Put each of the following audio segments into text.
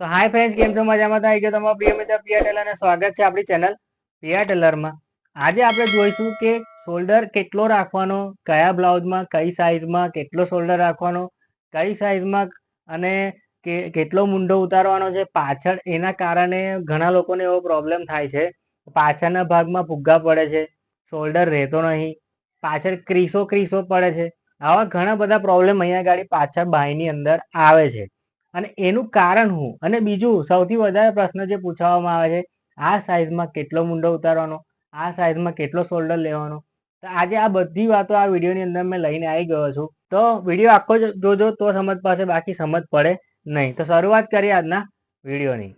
તો hi friends કેમ છો? મજામાં? થાય કે તમારો પ્રિય મિત્ર પિયા ટેલર અને સ્વાગત છે આપણી ચેનલ પિયા ટેલરમાં આજે આપણે જોઈશું કે શોલ્ડર કેટલો રાખવાનો, કયા બ્લાઉઝમાં, કઈ સાઈઝમાં કેટલો શોલ્ડર રાખવાનો, કઈ સાઈઝમાં અને કેટલો મુંડો ઉતારવાનો છે, પાછળ એના કારણે ઘણા લોકોને એવો પ્રોબ્લેમ થાય છે. પાછળના ભાગમાં ફુગ્ગા પડે છે શોલ્ડર રહેતો નહીં, પાછળ ક્રીસો ક્રીસો પડે છે. આવા ઘણા બધા પ્રોબ્લેમ અહીંયા ગાડી પાછળ બાયની અંદર આવે છે. અને એનું કારણ શું અને બીજું, સૌથી વધારે પ્રશ્ન જે પૂછવામાં આવે છે, આ સાઈઝમાં કેટલો મુંડો ઉતારવાનો? આ સાઈઝમાં કેટલો શોલ્ડર લેવાનો? તો આજે આ બધી વાતો આ વિડીયોની અંદર મેં લઈને આવી ગયો છું. તો વીડિયો આખો જોજો, તો સમજ પાસે, બાકી સમજ પડે નહીં. તો શરૂઆત કરીએ આજના વિડીયોની.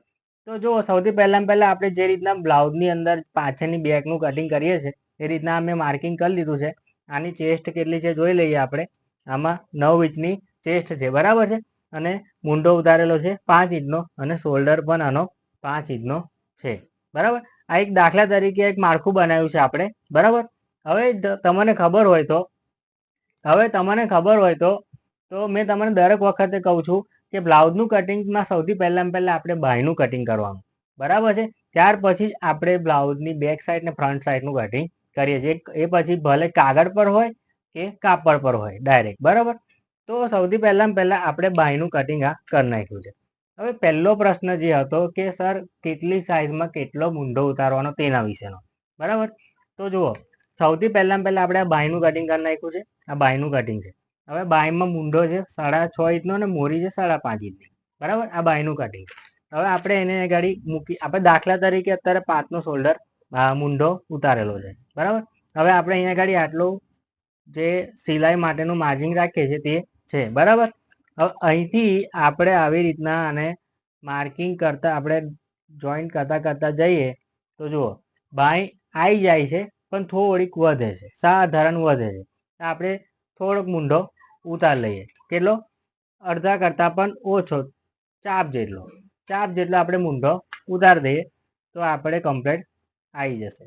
તો જો સૌથી પહેલાં પહેલાં આપણે જે રીતના બ્લાઉઝની અંદર પાછળની બેકનું કટિંગ કરીએ છીએ, એ રીતના અમે માર્કિંગ કરી લીધું છે. આની ચેસ્ટ કેટલી છે, જોઈ લઈએ આપણે. આમાં નવ ઇંચની ચેસ્ટ છે. બરાબર છે? અને મુંડો ઉતારેલો છે પાંચ ઇંચનો અને શોલ્ડર પણ આનો પાંચ ઇંચનો છે. બરાબર? આ એક દાખલા તરીકે એક માળખું બનાવ્યું છે આપણે. બરાબર? હવે તમને ખબર હોય તો, હવે તમને ખબર હોય તો તો મેં તમને દરેક વખતે કહું છું કે બ્લાઉઝનું કટિંગમાં સૌથી પહેલાં પહેલાં આપણે બાયનું કટિંગ કરવાનું. બરાબર છે? ત્યાર પછી જ આપણે બ્લાઉઝની બેક સાઈડ ને ફ્રન્ટ સાઈડનું કટિંગ કરીએ છીએ. એ પછી ભલે કાગળ પર હોય કે કાપડ પર હોય ડાયરેક્ટ બરાબર? તો સૌથી પહેલાં પહેલાં આપણે બાયનું કટિંગ આ કરી નાખ્યું છે. હવે પહેલો પ્રશ્ન જે હતો કે, સર, કેટલી સાઇઝમાં કેટલો મુંડો ઉતારવાનો તેના વિશેનો? બરાબર? તો જુઓ, સૌથી પહેલાં પહેલાં આપણે આ બાયનું કટિંગ કરી નાખ્યું છે. આ બાયનું કટિંગ છે. હવે બાયમાં મુંડો છે, સાડા છ ઇંચનો અને મોરી છે, સાડા પાંચ ઇંચની. બરાબર? આ બાયનું કટિંગ હવે આપણે એને ગાડી મૂકી, આપણે દાખલા તરીકે અત્યારે પાંચનો શોલ્ડર મુંડો ઉતારેલો છે. બરાબર? હવે આપણે અહીંયા ગાડી આટલું જે સિલાઈ માટેનું માર્જિંગ રાખીએ છીએ તે છે, બરાબર? અહીંથી આપણે આવી રીતના આને માર્કિંગ કરતા, આપણે જોઈન્ટ કરતા કરતા જઈએ, તો જુઓ, બાય આવી જાય છે, પણ થોડીક વધે છે, સાધારણ વધે છે. આપણે થોડોક મુંડો ઉતાર લઈએ. કેટલો? અડધા કરતાં પણ ઓછો ચાપ જેટલો. ચાપ જેટલો આપણે મુંડો ઉતાર દઈએ, તો આપણે કમ્પ્લેટ આવી જશે.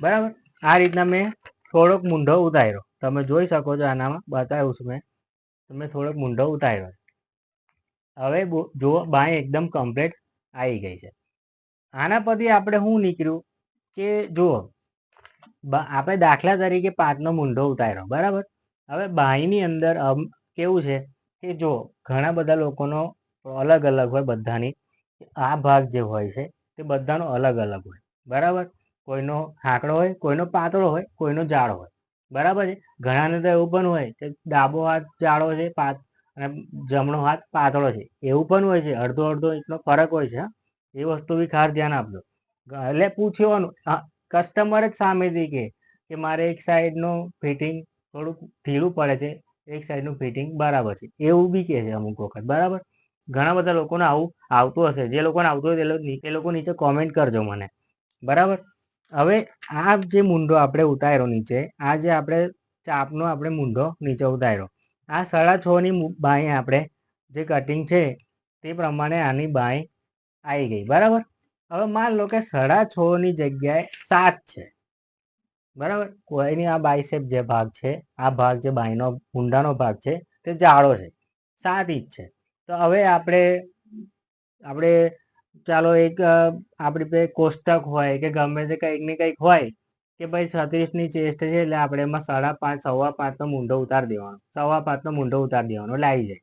બરાબર? આ રીતના મેં થોડોક મુંડો ઉતાર્યો. તમે જોઈ શકો છો આનામાં બતાવ્યું છે મેં. તમે થોડોક મુંડો ઉતાર્યો. હવે જો બાય એકદમ કમ્પ્લીટ આવી ગઈ છે. આના પછી આપણે શું નીકળ્યું કે જુઓ આપણે દાખલા તરીકે પાંચનો મુંડો ઉતાર્યો, બરાબર? હવે બાયની અંદર કેવું છે કે જો, ઘણા બધા લોકોનો અલગ અલગ હોય બધાની, આ ભાગ જે હોય છે, તે બધાનો અલગ અલગ હોય, બરાબર? કોઈનો હાંકડો હોય, કોઈનો પાતળો હોય, કોઈનો જાડો હોય. બરાબર છે? ઘણાને તો એવું પણ હોય કે ડાબો હાથ જાડો છે, પાત, અને જમણો હાથ પાતળો છે. એવું પણ હોય છે. અડધો અડધો એટલો ફરક હોય છે. એ વસ્તુ બી ખાસ ધ્યાન આપજો. એટલે પૂછવાનું કસ્ટમર જ સામેથી કે કે મારે એક સાઈડનું ફિટિંગ થોડુંક ઢીલું પડે છે, એક સાઈડનું ફિટિંગ બરાબર છે. એવું બી કહે છે અમુક વખત, બરાબર? ઘણા બધા લોકોને આવું આવતું હશે. જે લોકોને આવતું હોય એ લોકો નીચે કોમેન્ટ કરજો મને. બરાબર? હવે આ જે મુંડો આપણે ઉતાર્યો નીચે, આ જે આપણે ચાપનો આપણે મુંડો નીચે ઉતાર્યો, આ સાડા છની બાંય આપણે જે કટિંગ છે તે પ્રમાણે આની બાંય આવી ગઈ, બરાબર? હવે માન લો કે સાડા છની જગ્યાએ સાત છે, બરાબર? કોઈની આ બાયસેપ જે ભાગ છે, આ ભાગ જે બાયનો મૂંઢાનો ભાગ છે તે જાડો છે, સાત ઇંચ છે. તો હવે આપણે આપણે ચાલો એક આપણી પાસે કોષ્ટક હોય કે ગમે તે કંઈક ને કંઈક હોય કે ભાઈ છત્રીસની ચેસ્ટ છે એટલે આપણે એમાં સાડા પાંચ, સવા પાંચનો મુંડો ઉતાર દેવાનો. સવા પાંચનો મુંડો ઉતાર દેવાનો એટલે આવી જાય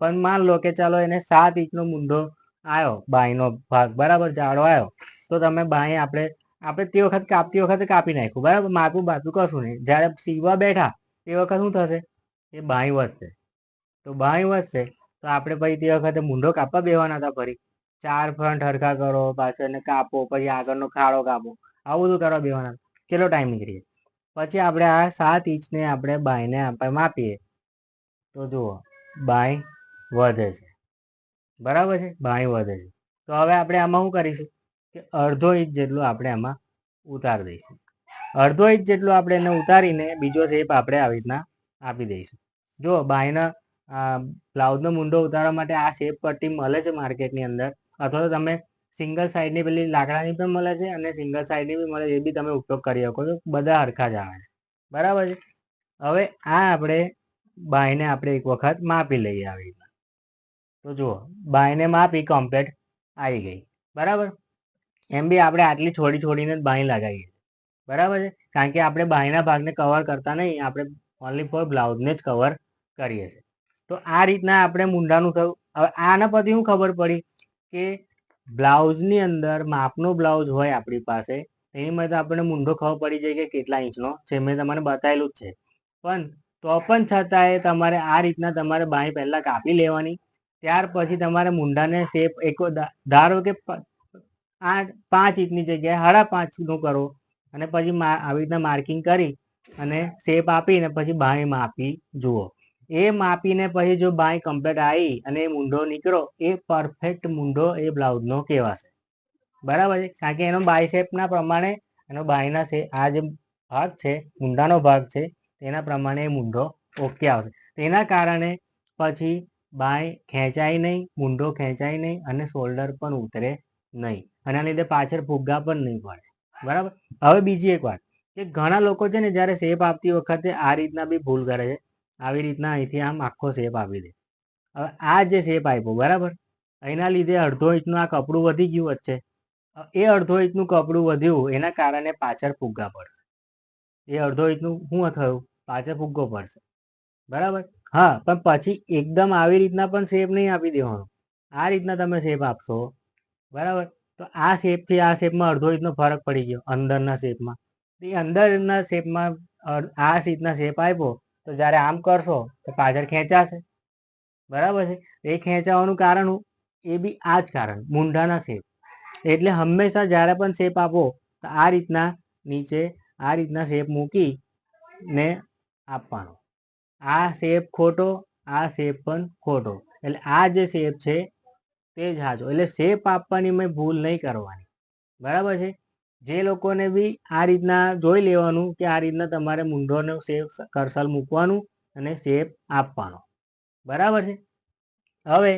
પણ માન લો કે ચાલો એને સાત ઇંચનો મુંડો આવ્યો બાંયનો ભાગ, બરાબર? જાડો આવ્યો તો તમે બાંય આપણે આપણે તે વખત કાપતી વખતે કાપી નાખ્યું, બરાબર? માપું બાપું કશું નહીં. જ્યારે સીવવા બેઠા, તે વખત શું થશે? એ બાંય વધશે. તો બાંય વધશે, તો આપણે પછી તે વખતે મુંડો કાપવા બેવાના હતા ફરી. ચાર ફ્રન્ટ હરખા કરો, પાછળને કાપો, પછી આગળનો ખાડો કાપો. આવું બધું કરવા બેવાના કેટલો ટાઈમ નીકળી પછી આપણે આ સાત ઇંચને આપણે બાયને આપણે માપીએ. તો જુઓ, બાય વધે છે. બરાબર છે? બાય વધે છે. તો હવે આપણે આમાં શું કરીશું? કે અડધો ઇંચ જેટલું આપણે આમાં ઉતારી દઈશું. અડધો ઇંચ જેટલું આપણે એને ઉતારીને બીજો શેપ આપણે આવી રીતના આપી દઈશું. જો બાયના બ્લાઉઝનો મુંડો ઉતારવા માટે આ શેપ પટ્ટી મળે છે માર્કેટની અંદર અથવા તો તમે સિંગલ સાઈડની પેલી લાકડાની પણ મળે છે અને સિંગલ સાઈડની બી મળે છે, એ બી તમે ઉપયોગ કરી શકો છો. બધા હરખા જ આવે છે. બરાબર છે? હવે આ આપણે બાયને આપણે એક વખત માપી લઈએ આવી રીતના. તો જુઓ બાયને માપી કમ્પ્લેટ આવી ગઈ. બરાબર? એમ બી આપણે આટલી છોડી છોડીને જ બાય લગાવીએ. બરાબર છે? કારણ કે આપણે બાયના ભાગને કવર કરતા નહીં, આપણે ઓનલી ફોર બ્લાઉઝને જ કવર કરીએ છીએ. તો આ રીતના આપણે મુંડાનું થયું. હવે આના પરથી શું ખબર પડી? કે બ્લાઉઝની અંદર માપનો બ્લાઉઝ હોય આપણી પાસે, એમાં તો આપણને મુંડો ખબર પડી જાય કે કેટલા ઇંચનો છે, મેં તમને બતાવેલું જ છે. પણ તો પણ છતાંય તમારે આ રીતના તમારે બાંય પહેલાં કાપી લેવાની, ત્યાર પછી તમારે મુંડાને શેપ એક ધારો કે આઠ, પાંચ ઇંચની જગ્યાએ સાડા પાંચનું કરો, અને પછી આવી રીતના માર્કિંગ કરી અને શેપ આપીને પછી બાંય માપી જુઓ. એ માપીને પછી જો બાય કમ્પ્લીટ આવી અને એ મૂંઢો નીકળો, એ પરફેક્ટ મૂંઢો એ બ્લાઉઝનો કહેવાશે. બરાબર છે? કારણ કે એનો બાયસેપના પ્રમાણે, એનો બાયના છે, આ જે ભાગ છે મૂંઢાનો ભાગ છે, તેના પ્રમાણે એ મૂંઢો ઓકે આવશે. તેના કારણે પછી બાય ખેંચાય નહીં મૂંઢો ખેંચાય નહીં અને શોલ્ડર પણ ઉતરે નહીં. આના લીધે પાછળ ફુગ્ગા પણ નહીં પડે. બરાબર? હવે બીજી એક વાત કે ઘણા લોકો છે ને જ્યારે શેપ આપતી વખતે આ રીતના બી ભૂલ કરે છે. આવી રીતના અહીંથી આમ આખો શેપ આપી દે. હવે આ જે શેપ આપ્યો, બરાબર? એના લીધે અડધો ઇંચનું આ કપડું વધી ગયું વચ્ચે. એ અડધો ઇંચનું કપડું વધ્યું, એના કારણે પાછળ ફુગ્ગા પડશે. એ અડધો ઇંચનું શું થયું? પાછળ ફુગ્ગો પડશે. બરાબર? હા, પણ પછી એકદમ આવી રીતના પણ શેપ નહીં આપી દેવાનો. આ રીતના તમે શેપ આપશો. બરાબર? તો આ શેપથી આ શેપમાં અડધો ઇંચનો ફરક પડી ગયો અંદરના શેપમાં એ અંદરના શેપમાં આ રીતના શેપ આપ્યો તો જ્યારે આમ કરશો, તો પાછળ ખેંચાશે. બરાબર છે? એ ખેંચાવાનું કારણ એ બી આ જ કારણ, મૂંઢાના શેપ. એટલે હંમેશા જ્યારે પણ શેપ આપો, તો આ રીતના નીચે, આ રીતના શેપ મૂકી ને આપવાનો. આ શેપ ખોટો, આ શેપ પણ ખોટો. એટલે આ જે શેપ છે, તે જ સાચો એટલે શેપ આપવાની મેં ભૂલ નહીં કરવાની. બરાબર છે? જે લોકોને બી આ રીતના જોઈ લેવાનું કે આ રીતના તમારે મૂંઢોને શેપ કરસલ મૂકવાનું અને શેપ આપવાનો. બરાબર છે? હવે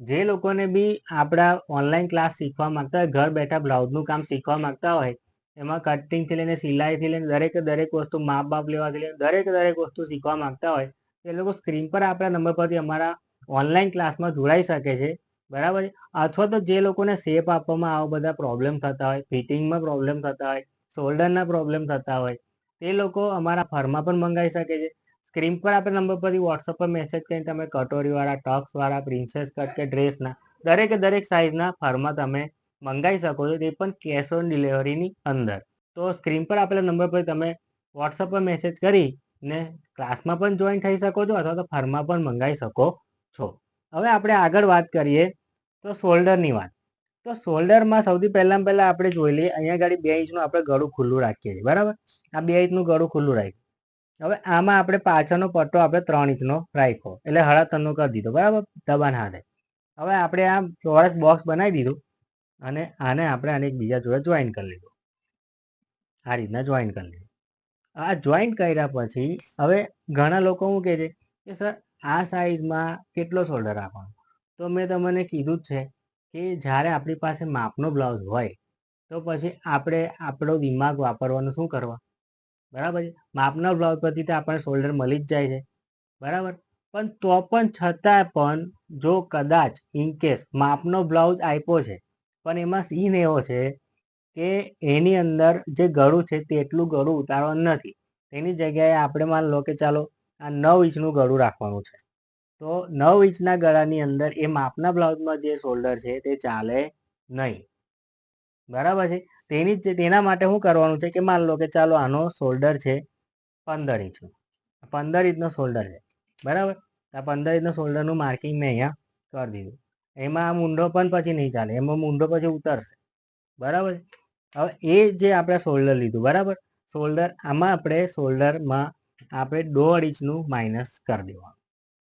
જે લોકોને બી આપણા ઓનલાઈન ક્લાસ શીખવા માંગતા હોય, ઘર બેઠા બ્લાઉઝનું કામ શીખવા માંગતા હોય, એમાં કટિંગથી લઈને સિલાઈથી લઈને દરેક દરેક વસ્તુ માપ બાપ લેવાથી લઈને દરેક દરેક વસ્તુ શીખવા માંગતા હોય એ લોકો સ્ક્રીન પર આપણા નંબર પરથી અમારા ઓનલાઈન ક્લાસમાં જોડાઈ શકે છે. બરાબર અથવા તો જે લોકોને શેપ આપવામાં આવા બધા પ્રોબ્લેમ થતા હોય ફિટિંગમાં પ્રોબ્લેમ થતા હોય શોલ્ડરના પ્રોબ્લેમ થતા હોય, તે લોકો અમારા ફરમાં પણ મંગાવી શકે છે. સ્ક્રીન પર આપણે નંબર પરથી વોટ્સઅપ પર મેસેજ કરીને તમે કટોરીવાળા ટક્સવાળા પ્રિન્સેસ કટ કે ડ્રેસના દરેકે દરેક સાઇઝના ફરમાં તમે મંગાવી શકો છો, તે પણ કેશ ઓન ડિલિવરીની અંદર. તો સ્ક્રીન પર આપેલા નંબર પર તમે વોટ્સઅપ પર મેસેજ કરી ને ક્લાસમાં પણ જોઈન થઈ શકો છો, અથવા તો ફરમાં પણ મંગાવી શકો છો. હવે આપણે આગળ વાત કરીએ તો શોલ્ડરની વાત. તો શોલ્ડરમાં સૌથી પહેલાં પહેલાં આપણે જોઈ લઈએ, અહીંયા ગાડી બે ઇંચનું આપણે ગળું ખુલ્લું રાખીએ છીએ, બરાબર? આ બે ઇંચનું ગળું ખુલ્લું રાખ્યું. હવે આમાં આપણે પાછળનો પટ્ટો આપણે ત્રણ ઇંચનો રાખ્યો, એટલે હળા ત્રણનો કરી દીધો, બરાબર? દબાણ હાથે. હવે આપણે આ ચોરસ બોક્સ બનાવી દીધું અને આને આપણે આને બીજા જોડે જોઈન કરી લીધું. આ રીતના જોઈન કરી લીધું. આ જોઈન કર્યા પછી હવે ઘણા લોકો શું કહે છે કે, સર, આ સાઈઝમાં કેટલો શોલ્ડર રાખવાનો? તો મેં તમને કીધું જ છે કે જ્યારે આપણી પાસે માપનો બ્લાઉઝ હોય, તો પછી આપણે આપણો દિમાગ વાપરવાનું શું કરવા? બરાબર છે? માપના બ્લાઉઝ પરથી તો આપણને શોલ્ડર મળી જ જાય છે. બરાબર? પણ તો પણ છતાં પણ જો કદાચ ઇનકેસ માપનો બ્લાઉઝ આપ્યો છે, પણ એમાં સીન એવો છે કે એની અંદર જે ગળું છે તેટલું ગળું ઉતારવાનું નથી. તેની જગ્યાએ આપણે માન લો કે ચાલો આ નવ ઇંચનું ગળું રાખવાનું છે. તો નવ ઇંચના ગળાની અંદર એ માપના બ્લાઉઝમાં જે શોલ્ડર છે તે ચાલે નહીં. બરાબર છે? તેની તેના માટે શું કરવાનું છે કે માન લો કે ચાલો આનો શોલ્ડર છે પંદર ઇંચનું. પંદર ઇંચનો શોલ્ડર છે. બરાબર? આ પંદર ઇંચનો શોલ્ડરનું માર્કિંગ મેં અહીંયા કરી દીધું. એમાં આ મૂંઢો પણ પછી નહીં ચાલે, એમાં મૂંઢો પછી ઉતરશે. બરાબર હવે એ જે આપણે શોલ્ડર લીધું, બરાબર? શોલ્ડર આમાં આપણે શોલ્ડરમાં આપણે દોઢ ઇંચનું માઇનસ કરી દેવાનું.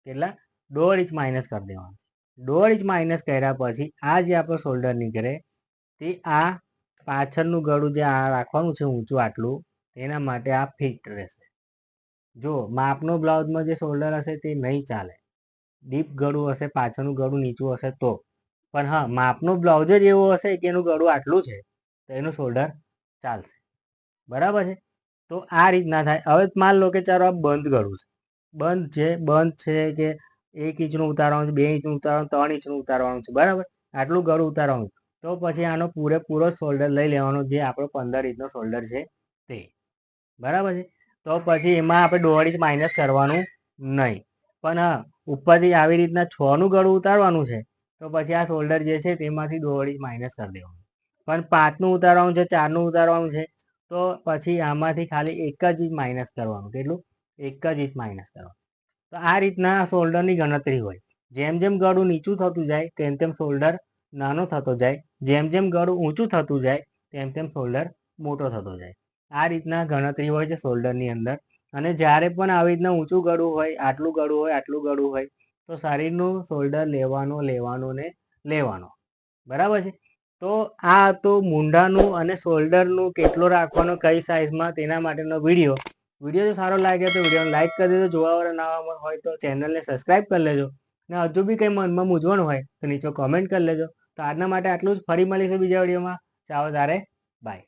કેટલા? દોઢ ઇંચ માઇનસ કરી દેવાનું. દોઢ ઇંચ માઇનસ કર્યા પછી આ જે આપણો શોલ્ડર નીકળે તે આ પાછળનું ગળું જે આ રાખવાનું છે ઊંચું આટલું, તેના માટે આ ફિટ રહેશે. જો માપનો બ્લાઉઝમાં જે શોલ્ડર હશે તે નહીં ચાલે. ડીપ ગળું હશે, પાછળનું ગળું નીચું હશે તો. પણ હા, માપનો બ્લાઉઝ જ એવો હશે કે એનું ગળું આટલું છે, તો એનું શોલ્ડર ચાલશે. બરાબર છે? તો આ રીતના થાય. હવે માન લો કે ચાલો આ બંધ ગળું છે. બંધ છે બંધ છે કે એક ઇંચનું ઉતારવાનું છે, બે ઇંચનું ઉતારવાનું, ત્રણ ઇંચનું ઉતારવાનું છે, બરાબર? આટલું ગળું ઉતારવાનું. તો પછી આનો પૂરેપૂરો શોલ્ડર લઈ લેવાનો જે આપણો પંદર ઇંચનો શોલ્ડર છે તે. બરાબર છે? તો પછી એમાં આપણે દોઢ ઇંચ માઇનસ કરવાનું નહીં. પણ હા, ઉપરથી આવી રીતના છનું ગળું ઉતારવાનું છે, તો પછી આ શોલ્ડર જે છે તેમાંથી દોઢ ઇંચ માઇનસ કરી દેવાનું. પણ પાંચનું ઉતારવાનું છે, ચારનું ઉતારવાનું છે, તો પછી આમાંથી ખાલી એક જ ઇંચ માઇનસ કરવાનું. કેટલું? એક જ ઇંચ માઇનસ કરવાનું. તો આ રીતના શોલ્ડરની ગણતરી હોય. જેમ જેમ ગળું નીચું થતું જાય, તેમ તેમ શોલ્ડર નાનો થતો જાય. જેમ જેમ ગળું ઊંચું થતું જાય, તેમ તેમ શોલ્ડર મોટો થતો જાય. આ રીતના ગણતરી હોય છે શોલ્ડરની અંદર. અને જ્યારે પણ આવી રીતના ઊંચું ગળું હોય, આટલું ગળું હોય, આટલું ગળું હોય, તો શરીરનું શોલ્ડર લેવાનો લેવાનો ને લેવાનો. બરાબર છે? તો આ તો મૂંઢાનું અને શોલ્ડરનું કેટલો રાખવાનો કઈ સાઇઝમાં તેના માટેનો વીડિયો વીડિયો જો સારો લાગે તો વિડીયોને લાઇક કરી દેજો. જોવાવાળા નવા હોય તો ચેનલને સબસ્ક્રાઇબ કરી લેજો. અને હજુ બી કંઈ મનમાં મૂંઝવણ હોય તો નીચે કોમેન્ટ કરી લેજો. તો આજના માટે આટલું જ. ફરી મળીશું બીજા વિડીયોમાં. ચાલો તારે બાય